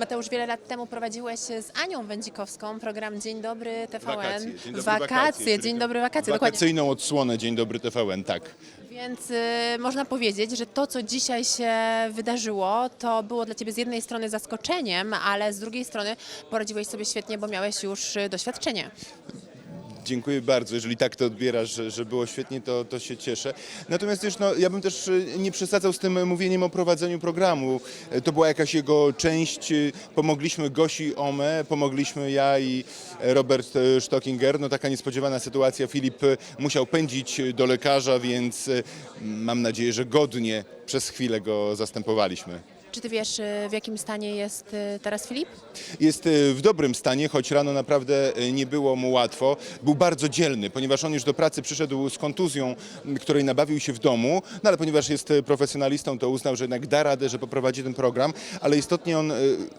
Mateusz, wiele lat temu prowadziłeś z Anią Wędzikowską program Dzień Dobry TVN. Wakacje. Dzień dobry, wakacje, czyli Dzień Dobry Wakacje, dokładnie. Wakacyjną odsłonę Dzień Dobry TVN, tak. Więc y, można powiedzieć, że to, co dzisiaj się wydarzyło, to było dla Ciebie z jednej strony zaskoczeniem, ale z drugiej strony poradziłeś sobie świetnie, bo miałeś już y, doświadczenie. Dziękuję bardzo. Jeżeli tak to odbierasz, że, że było świetnie, to, to się cieszę. Natomiast też, no, ja bym też y, nie przesadzał z tym mówieniem o prowadzeniu programu. Y, To była jakaś jego część. y, Pomogliśmy Gosi Ome, pomogliśmy ja i Robert Stockinger. No taka niespodziewana sytuacja. Filip musiał pędzić do lekarza, więc mam nadzieję, że godnie przez chwilę go zastępowaliśmy. Czy Ty wiesz, y, w jakim stanie jest y, teraz Filip? Jest e, w dobrym stanie, choć rano naprawdę nie było mu łatwo. Był bardzo dzielny, ponieważ on już do pracy przyszedł z kontuzją, której nabawił się w domu, no ale ponieważ jest profesjonalistą, to uznał, że jednak da radę, że poprowadzi ten program, ale istotnie on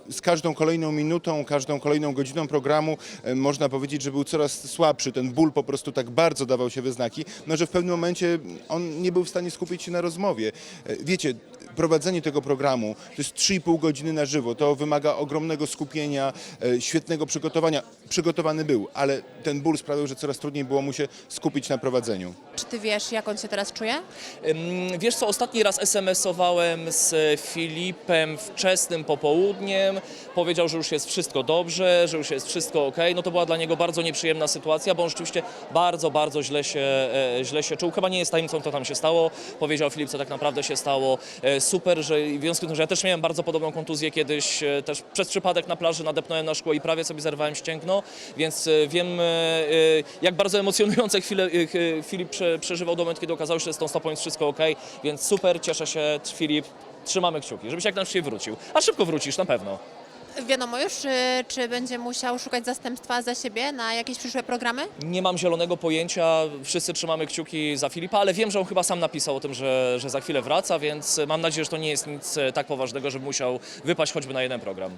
z każdą kolejną minutą, każdą kolejną godziną programu można powiedzieć, że był coraz słabszy. Ten ból po prostu tak bardzo dawał się we znaki, no że w pewnym momencie on nie był w stanie skupić się na rozmowie. Wiecie, prowadzenie tego programu to jest 3,5 godziny na żywo. To wymaga ogromnego skupienia, e, świetnego przygotowania. Przygotowany był, ale ten ból sprawiał, że coraz trudniej było mu się skupić na prowadzeniu. Czy Ty wiesz, jak on się teraz czuje? Wiesz co, ostatni raz SMS-owałem z Filipem wczesnym popołudniem. Powiedział, że już jest wszystko dobrze, że już jest wszystko ok. No to była dla niego bardzo nieprzyjemna sytuacja, bo on rzeczywiście bardzo, bardzo źle się, e, źle się czuł. Chyba nie jest tajemnicą, co tam się stało. Powiedział Filip, co tak naprawdę się stało. Super, że w związku z że ja też miałem bardzo podobną kontuzję kiedyś, e, też przez przypadek na plaży nadepnąłem na szkło i prawie sobie zerwałem ścięgno, więc e, wiem, e, jak bardzo emocjonujące chwile Filip prze, przeżywał do momentu, kiedy okazało się, że z tą stopą jest wszystko ok, więc super, cieszę się, Filip, trzymamy kciuki, żebyś jak najszybciej wrócił. A szybko wrócisz, na pewno. Wiadomo już, y, czy będzie musiał szukać zastępstwa za siebie na jakieś przyszłe programy? Nie mam zielonego pojęcia, wszyscy trzymamy kciuki za Filipa, ale wiem, że on chyba sam napisał o tym, że, że za chwilę wraca, więc mam nadzieję, że to nie jest nic e, tak poważnego, żeby musiał wypaść choćby na jeden program.